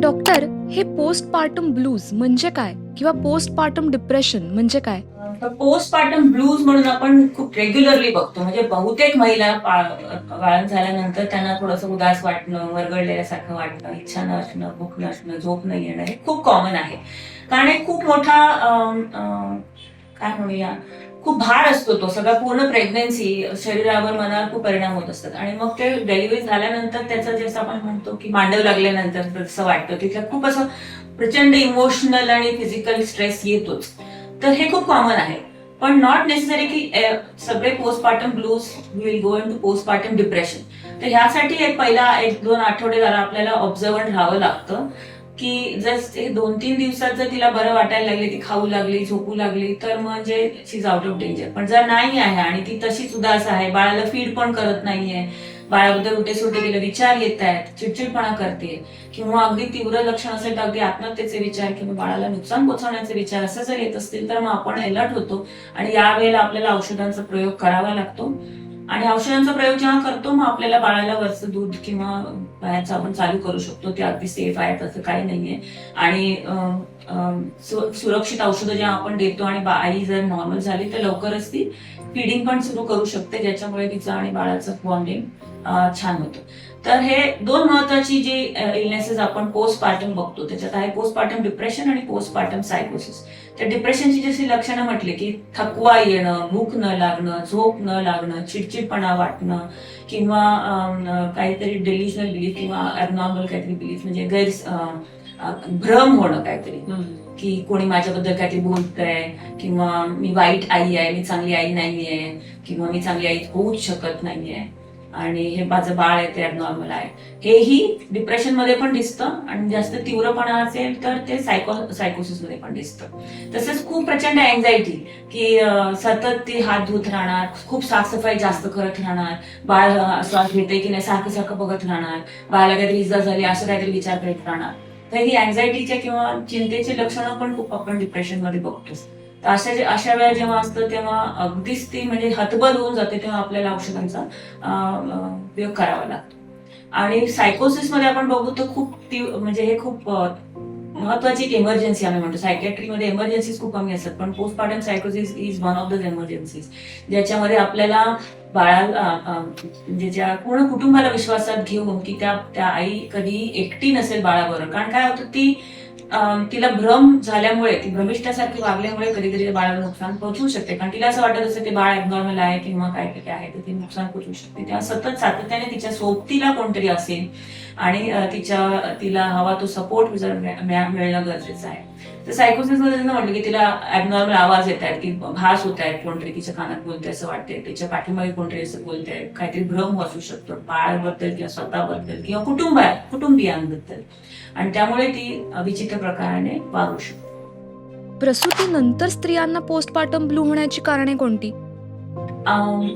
Doctor हे postpartum blues म्हणजे काय? किंवा पोस्टपार्टम डिप्रेशन म्हणजे काय? पोस्टपार्टम ब्लूज म्हणून आपण खूप रेग्युलरली बघतो. म्हणजे बहुतेक महिला बाळण झाल्यानंतर त्यांना थोडंसं उदास वाटणं वरगळलेल्यासारखं वाटणं इच्छा नसणं भूक नसणं झोप न येणं हे खूप कॉमन आहे. कारण एक खूप मोठा काय म्हणूया खूप भार असतो तो. सगळा पूर्ण प्रेग्नन्सी शरीरावर मनावर खूप परिणाम होत असतात. आणि मग ते डिलिव्हरी झाल्यानंतर त्याचं जसं आपण म्हणतो की मांडव लागल्यानंतर जसं वाटतं तिथं खूप असं प्रचंड इमोशनल आणि फिजिकल स्ट्रेस येतोच. तर हे खूप कॉमन आहे. पण नॉट नेसेसरी की सगळे postpartum blues will go into postpartum depression तर ह्यासाठी एक पहिला एक दोन आठवडे जरा आपल्याला ऑब्झर्वंट राहावं लागतं की जर हे दोन तीन दिवसात जर तिला बरं वाटायला लागले ती खाऊ लागली झोपू लागली तर म्हणजे she is out of danger पण जर नाही आहे आणि ती तशीच उदास आहे बाळाला फीड पण करत नाहीये बाळाबद्दल उठे सुटे तिला विचार येत आहेत चिडचिडपणा करते किंवा अगदी तीव्र लक्षण असेल तर अगदी आत्महत्येचे विचार किंवा बाळाला नुकसान पोहोचवण्याचे विचार असं जर येत असतील तर मग आपण अलर्ट होतो. आणि यावेळेला आपल्याला औषधांचा प्रयोग करावा लागतो. आणि औषधांचा प्रयोग जेव्हा करतो मग आपल्याला बाळाला वरचं दूध किंवा बाहेरचं आपण चालू करू शकतो. ते अगदी सेफ आहे तसं काही नाहीये. आणि सुरक्षित औषधं जेव्हा आपण देतो आणि बा- आई जर नॉर्मल झाली तर लवकरच ती फिडिंग पण सुरू करू शकते ज्याच्यामुळे तिचं आणि बाळाचं बॉन्डिंग छान होतं. तर हे दोन महत्वाची जी इलनेसेस आपण पोस्टपार्टम बघतो त्याच्यात आहे पोस्टपार्टम डिप्रेशन आणि पोस्टपार्टम सायकोसिस तर डिप्रेशनची जशी लक्षणं म्हटली की थकवा येणं भूक न लागणं झोप न लागणं चिडचिडपणा वाटणं किंवा काहीतरी डेलिशनल बिलीफ किंवा ॲबनॉर्मल काहीतरी बिलीफ म्हणजे गैर भ्रम होणं काहीतरी. की कोणी माझ्याबद्दल काहीतरी बोलतंय किंवा मी वाईट आई आहे मी चांगली आई नाहीये किंवा मी चांगली आई होऊच शकत नाहीये. आणि हे माझं बाळ आहे ते नॉर्मल आहे. हेही डिप्रेशनमध्ये पण दिसतं आणि जास्त तीव्रपणा असेल तर ते सायको सायकोसिसमध्ये पण दिसतं. तसंच खूप प्रचंड अँझायटी की सतत ती हात धुत राहणार खूप साफसफाई जास्त करत राहणार बाळ श्वास घेते की नाही सारखं सारखं बघत राहणार बाळाला काहीतरी इजा झाली असं काहीतरी विचार करत राहणार. तर ही अँझायटीच्या किंवा चिंतेची लक्षणं पण खूप आपण डिप्रेशनमध्ये बघतो तर अशा जे अशा वेळा जेव्हा असतं तेव्हा अगदीच ती म्हणजे हतबल होऊन जाते तेव्हा आपल्याला औषधांचा उपयोग करावा लागतो. आणि सायकोसिसमध्ये आपण बघू तर खूप ती म्हणजे हे खूप महत्वाची एक इमर्जन्सी आम्ही म्हणतो. सायकॅट्रीमध्ये इमर्जन्सीज खूप कमी असतात पण postmortem सायकोसिस is one of the emergencies ज्याच्यामध्ये आपल्याला बाळाला म्हणजे ज्या पूर्ण कुटुंबाला विश्वासात घेऊन की त्या त्या आई कधी एकटी नसेल बाळाबरोबर. कारण काय होतं ती तिला भ्रम झाल्यामुळे ती भ्रमिष्ठासारखी वागल्यामुळे कधीतरी बाळाला नुकसान पोहोचवू शकते. कारण तिला असं वाटत असतं ते बाळ ॲबनॉर्मल आहे किंवा काय काय आहे तर ती नुकसान पोहोचवू शकते. तेव्हा सतत सातत्याने तिच्या सोबतीला कोणतरी असेल आणि तिच्या तिला हवा तो सपोर्ट जर मिळणं गरजेचं आहे. तर सायकोसिसमध्ये म्हटलं की तिला ॲबनॉर्मल आवाज येत आहेत की भास होत आहेत कोणतरी तिच्या कानात बोलते असं वाटते तिच्या पाठीमागे कोणतरी असं बोलते काहीतरी भ्रम असू शकतो बाळाबद्दल किंवा स्वतःबद्दल किंवा कुटुंब कुटुंबियांबद्दल. आणि त्यामुळे ती विचित्र प्रकाराने वागू शकते. प्रसूतीनंतर स्त्रियांना पोस्टपार्टम ब्लू होण्याची कारणे कोणती?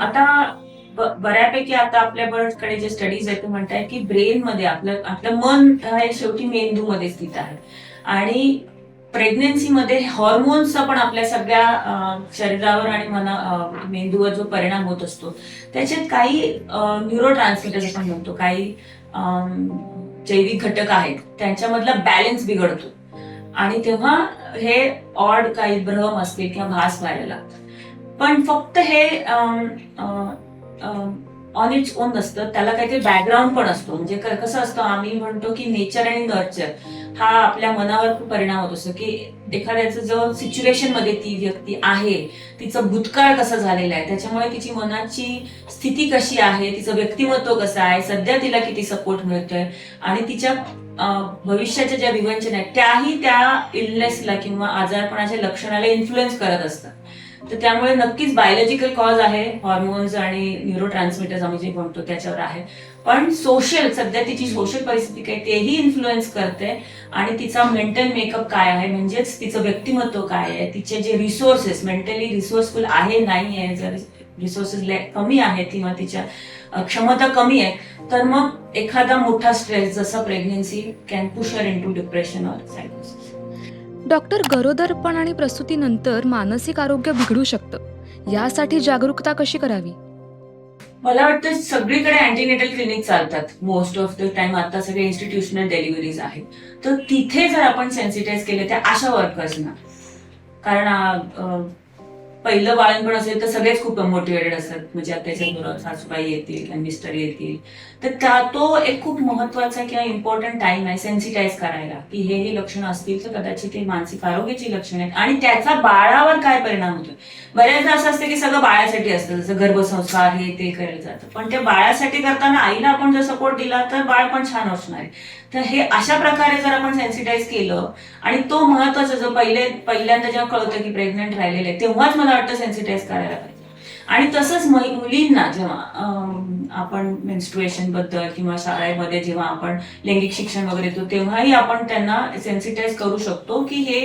आता बऱ्यापैकी आता आपल्याकडे जे स्टडीज आहेत ते म्हणताय की ब्रेन मध्ये आपलं आपलं मन हे शेवटी मेंदू मध्ये स्थित आहे. आणि प्रेग्नेन्सीमध्ये हॉर्मोन्सचा पण आपल्या सगळ्या शरीरावर आणि मना मेंदूवर जो परिणाम होत असतो त्याच्यात काही न्यूरो ट्रान्समिटर आपण म्हणतो काही जैविक घटक आहेत त्यांच्यामधला बॅलन्स बिघडतो. आणि तेव्हा हे ऑड काही भ्रम असतील किंवा भास व्हायला लागतात. पण फक्त हे ऑन इट्स ओन नसतं. त्याला काहीतरी बॅकग्राऊंड पण असतो. म्हणजे कसं असतं आम्ही म्हणतो की नेचर आणि नर्चर हा आपल्या मनावर खूप परिणाम होत असतो. की एखाद्याचं जो सिच्युएशनमध्ये ती व्यक्ती आहे तिचं भूतकाळ कसं झालेला आहे त्याच्यामुळे तिची मनाची स्थिती कशी आहे तिचं व्यक्तिमत्व कसं आहे सध्या तिला किती सपोर्ट मिळतोय आणि तिच्या भविष्याच्या ज्या विवंचना आहेत त्याही त्या इलनेसला किंवा आजारपणाच्या लक्षणाला इन्फ्लुएन्स करत असतात. तर त्यामुळे नक्कीच बायोलॉजिकल कॉज आहे हॉर्मोन्स आणि न्यूरो ट्रान्समिटर्स आम्ही जे म्हणतो त्याच्यावर आहे. पण सोशल सध्या तिची सोशल परिस्थिती काय तेही इन्फ्लुएन्स करते. आणि तिचा मेंटल मेकअप काय आहे म्हणजेच तिचं व्यक्तिमत्व काय आहे तिचे जे रिसोर्सेस मेंटली रिसोर्सफुल आहे नाही आहे जर रिसोर्सेस कमी आहेत किंवा तिच्या क्षमता कमी आहे तर मग एखादा मोठा स्ट्रेस जसा pregnancy can push her into depression or सायकोसिस doctor गरोदरपण आणि प्रसूतीनंतर मानसिक आरोग्य बिघडू शकतं. यासाठी जागरूकता कशी करावी? मला वाटतं सगळीकडे अँटीनेटल क्लिनिक चालतात. मोस्ट ऑफ द टाइम आता सगळे इन्स्टिट्यूशनल डेलिव्हरीज आहेत. तर तिथे जर आपण सेन्सिटाईज केले त्या आशा वर्कर्सना कारण पहिलं बाळणपण असेल तर सगळेच खूप मोटिवेटेड असतात. म्हणजे आता त्याच्याबरोबर सासूबाई येतील किंवा मिस्टर येतील. तर त्या तो एक खूप महत्त्वाचा किंवा इम्पॉर्टंट टाइम आहे सेन्सिटाईज करायला. की हे हे लक्षणं असतील तर कदाचित ते मानसिक आरोग्याची लक्षणं आहेत. आणि त्याचा बाळावर काय परिणाम होतो? बऱ्याचदा असं असतं की सगळं बाळासाठी असतं. जसं गर्भसंस्कार हे ते केलं जातं. पण ते बाळासाठी करताना आईला आपण जर सपोर्ट दिला तर बाळ पण छान असणार आहे. तर हे अशा प्रकारे जर आपण सेन्सिटाईज केलं आणि तो महत्त्वाचा जो पहिले पहिल्यांदा जेव्हा कळतं की प्रेग्नंट राहिलेले तेव्हाच मला वाटतं सेन्सिटाईज करायला पाहिजे. आणि तसंच मुलींना जेव्हा आपण मेन्स्ट्रुएशनबद्दल किंवा शाळेमध्ये जेव्हा आपण लैंगिक शिक्षण वगैरे देतो तेव्हाही आपण त्यांना सेन्सिटाईज करू शकतो की हे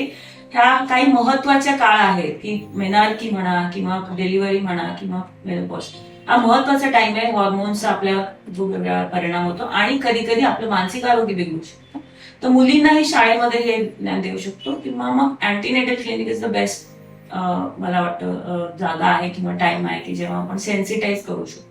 ह्या काही महत्त्वाच्या काळ आहेत की मेनार्की म्हणा किंवा डिलिव्हरी म्हणा किंवा मेनोपॉस्ट हा महत्त्वाचा टाइम आहे. हॉर्मोन्सचा आपल्या वेगवेगळा परिणाम होतो. आणि कधी कधी आपलं मानसिक आरोग्य बिघडू शकतं. तर मुलींनाही शाळेमध्ये हे ज्ञान देऊ शकतो किंवा मग antenatal clinic is the best मला वाटतं जागा आहे किंवा टाइम आहे की जेव्हा आपण सेन्सिटाईज करू शकतो.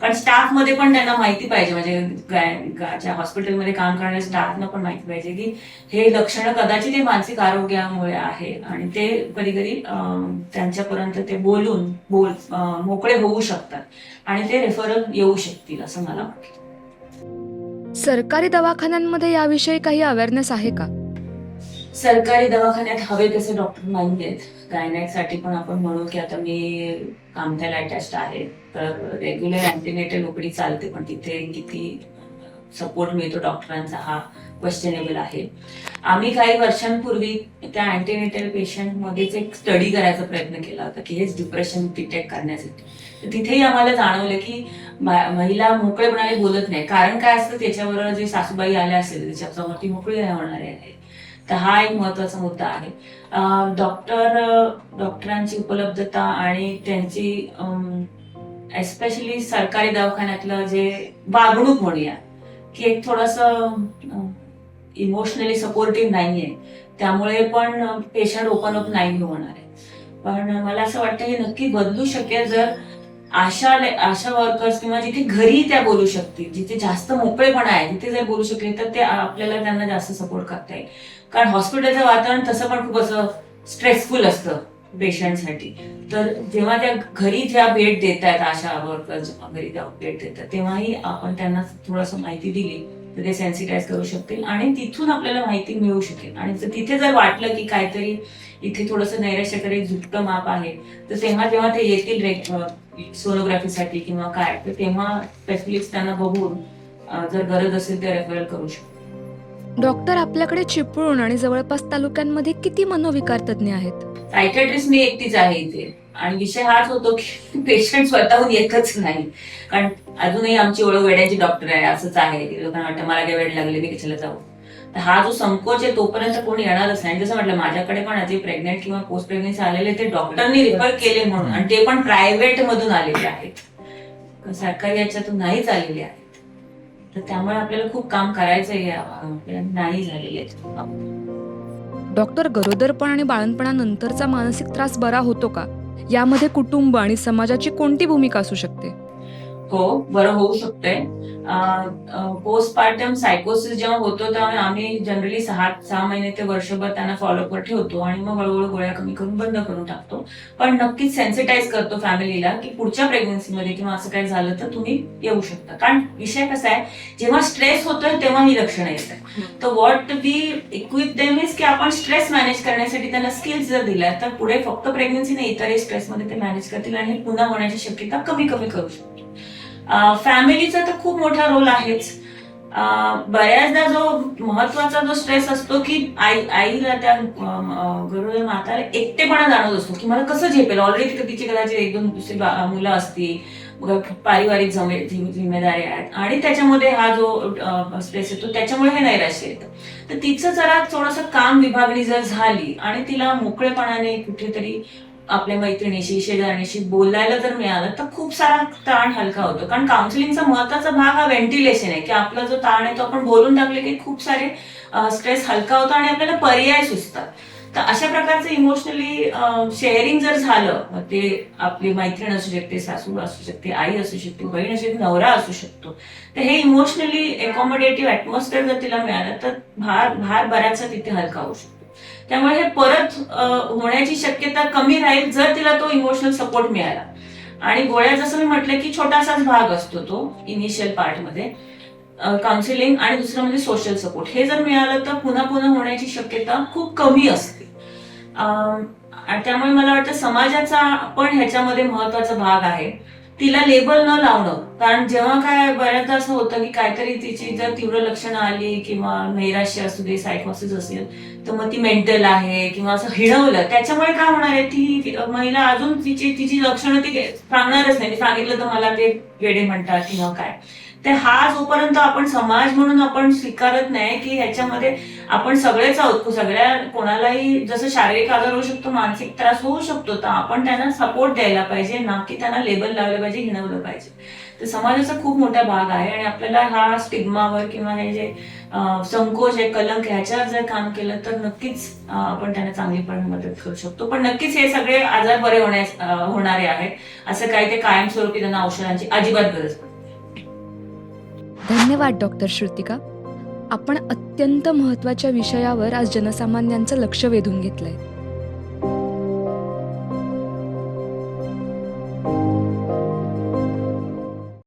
कारण स्टाफमध्ये पण त्यांना माहिती पाहिजे. म्हणजे हॉस्पिटलमध्ये काम करणाऱ्या स्टाफनं पण माहिती पाहिजे की हे लक्षणं कदाचित हे मानसिक आरोग्यामुळे आहे. आणि ते कधी कधी त्यांच्यापर्यंत ते बोलून बोल मोकळे होऊ शकतात. आणि ते रेफरल येऊ शकतील असं मला वाटतं. सरकारी दवाखान्यांमध्ये याविषयी काही अवेअरनेस आहे का? सरकारी दवाखान्यात हवे तसे डॉक्टर नाही आहेत गायनॅकसाठी पण आपण म्हणू की आता मी कामठ्याला अटॅच आहे. तर रेग्युलर अँटीनेटल उकडी चालते पण तिथे किती सपोर्ट मिळतो डॉक्टरांचा हा क्वेश्चनेबल आहे. आम्ही काही वर्षांपूर्वी त्या अँटीनेटल पेशंटमध्येच एक स्टडी करायचा प्रयत्न केला होता की हेच डिप्रेशन डिटेक्ट करण्यासाठी. तर तिथेही आम्हाला जाणवलं की महिला मोकळेपणाने बोलत नाही. कारण काय असतं त्याच्यावर जे सासूबाई आल्या असेल त्याच्यासमोर ती मोकळी नाही होणारी आहे. तर हा एक महत्त्वाचा मुद्दा आहे. डॉक्टर डॉक्टरांची उपलब्धता आणि त्यांची एस्पेशली सरकारी दवाखान्यातलं जे वागणूक म्हणूया की एक थोडस इमोशनली सपोर्टिव्ह नाहीये. त्यामुळे पण पेशंट ओपन अप नाही होणार आहे. पण मला असं वाटतं हे नक्की बदलू शकेल जर आशा आशा वर्कर्स किंवा जिथे घरी त्या बोलू शकतील जिथे जास्त मोकळेपणा आहे तिथे जर बोलू शकले तर ते आपल्याला त्यांना जास्त सपोर्ट करता येईल. कारण हॉस्पिटलचं वातावरण तसं पण खूप असं स्ट्रेसफुल असतं पेशंटसाठी तर जेव्हा त्या घरी ज्या भेट देत आहेत आशा वर्कर्स घरी त्या भेट देतात तेव्हाही आपण त्यांना थोडंसं माहिती दिली तर ते सेन्सिटाईज करू शकतील आणि तिथून आपल्याला माहिती मिळू शकेल. आणि जर तिथे जर वाटलं की काहीतरी इथे थोडंसं नैराश्यकडे झुटकं माप आहे तर तेव्हा जेव्हा ते येतील सोनोग्राफीसाठी किंवा काय तर तेव्हा स्पेशलिस्ट त्यांना बघून जर गरज असेल तर रेफरल करू शकतो डॉक्टर आपल्याकडे चिपळूण आणि जवळपास तालुक्यांमध्ये किती मनोविकार तज्ज्ञ आहेत? सायकॅट्रिस्ट मी एकटीच आहे इथे. आणि विषय हाच होतो की पेशंट स्वतःहून येतच नाही. कारण अजूनही आमची ओळख वेड्याची डॉक्टर आहे असंच आहे. की लोकांना वाटतं मला काय वेळ लागले मी कशाला जाऊ? तर हा जो संकोच आहे तोपर्यंत कोणी येणारच नाही. जसं म्हटलं माझ्याकडे पण जे प्रेग्नेंट किंवा पोस्ट प्रेग्नेन्सी आलेले ते डॉक्टरनी रिफर केले म्हणून. आणि ते पण प्रायव्हेट मधून आलेले आहेत. सरकारी याच्यातून नाहीच आलेले आहेत. तर त्यामुळे आपल्याला खूप काम करायचं नाही झालेले डॉक्टर गरोदरपण आणि बाळणपणानंतरचा मानसिक त्रास बरा होतो का? यामध्ये कुटुंब आणि समाजाची कोणती भूमिका असू शकते? हो बरं होऊ शकतंय. पोस्टपार्टम सायकोसिस जेव्हा होतो तेव्हा आम्ही जनरली सहा सहा महिने ते वर्षभर त्यांना फॉलोअपवर ठेवतो आणि मग हळूहळू गोळ्या कमी करून बंद करून टाकतो. पण नक्कीच सेन्सिटाईज करतो फॅमिलीला की पुढच्या प्रेग्नन्सीमध्ये किंवा असं काही झालं तर तुम्ही येऊ शकता. कारण विषय कसा आहे जेव्हा स्ट्रेस होतोय तेव्हा ही लक्षणं येतात तर what we equip them is की आपण स्ट्रेस मॅनेज करण्यासाठी त्यांना स्किल्स जर दिल्या तर पुढे फक्त प्रेग्नन्सी नाही इतरही स्ट्रेसमध्ये ते मॅनेज करतील आणि पुन्हा होण्याची शक्यता कमी कमी करू शकतो फॅमिलीचा तर खूप मोठा रोल आहेच. बऱ्याचदा जो महत्त्वाचा जो स्ट्रेस असतो की आई आईला त्या गरुड माताला एकटेपणा जाणवत असतो की मला कसं झेपेल? ऑलरेडी तिची कदाचित एक दोन दुसरी बा- मुलं असतील पारिवारिक जमे जिम्मेदारी आहेत. आणि त्याच्यामध्ये हा जो स्ट्रेस येतो त्याच्यामुळे हे नैराश्य येतं. तर तिचं जरा थोडंसं काम विभागणी जर झाली आणि तिला मोकळेपणाने कुठेतरी आपल्या मैत्रिणीशी शेजारणीशी बोलायला जर मिळालं तर खूप सारा ताण हलका होतो. कारण काउन्सिलिंगचा महत्त्वाचा भाग हा व्हेंटिलेशन आहे की आपला जो ताण आहे तो आपण बोलून टाकले की खूप सारे स्ट्रेस हलका होतो आणि आपल्याला पर्याय सुचतात. तर अशा प्रकारचं इमोशनली शेअरिंग जर झालं मग ते आपली मैत्रीण असू शकते सासू असू शकते आई असू शकते बहीण असू शकते नवरा असू शकतो. तर हे इमोशनली अकॉमोडेटिव्ह ऍटमॉस्फिअर जर तिला मिळालं तर भार भार बऱ्याचसा तिथे हलका होऊ शकतो. त्यामुळे हे परत होण्याची शक्यता कमी राहील जर तिला तो इमोशनल सपोर्ट मिळाला. आणि गोळ्या जसं मी म्हटलं की छोटासाच भाग असतो तो इनिशियल पार्टमध्ये काउन्सिलिंग आणि दुसरं म्हणजे सोशल सपोर्ट हे जर मिळालं तर पुन्हा पुन्हा होण्याची शक्यता खूप कमी असते. त्यामुळे मला वाटतं समाजाचा पण ह्याच्यामध्ये महत्त्वाचा भाग आहे. तिला लेबल न लावणं. कारण जेव्हा काय बऱ्याचदा असं होतं की काहीतरी तिची जर तीव्र लक्षणं आली किंवा नैराश्य असू दे सायकोसिस असेल तर मग ती मेंटल आहे किंवा असं हिणवलं त्याच्यामुळे काय होणार आहे? ती महिला अजून तिची तिची लक्षणं ती सांगणारच नाही. सांगितलं तर मला ते वेडे म्हणतात किंवा काय. तर हा जोपर्यंत आपण समाज म्हणून आपण स्वीकारत नाही की ह्याच्यामध्ये आपण सगळेच आहोत सगळ्या कोणालाही जसं शारीरिक आजार होऊ शकतो मानसिक त्रास होऊ शकतो तर आपण त्यांना सपोर्ट द्यायला पाहिजे ना की त्यांना लेबल लावलं पाहिजे हिणवलं पाहिजे. तर समाजाचा खूप मोठा भाग आहे आणि आपल्याला हा स्टिग्मावर किंवा हे जे संकोच आहे कलंक ह्याच्यावर जर काम केलं तर नक्कीच आपण त्यांना चांगलीपणे मदत करू शकतो. पण नक्कीच हे सगळे आजार बरे होण्यास होणारे आहेत. असं काही ते कायमस्वरूपी त्यांना औषधांची अजिबात गरज पडते धन्यवाद डॉक्टर श्रुतिका. आपण अत्यंत महत्त्वाच्या विषयावर आज जनसामान्यांचं लक्ष वेधून घेतलं आहे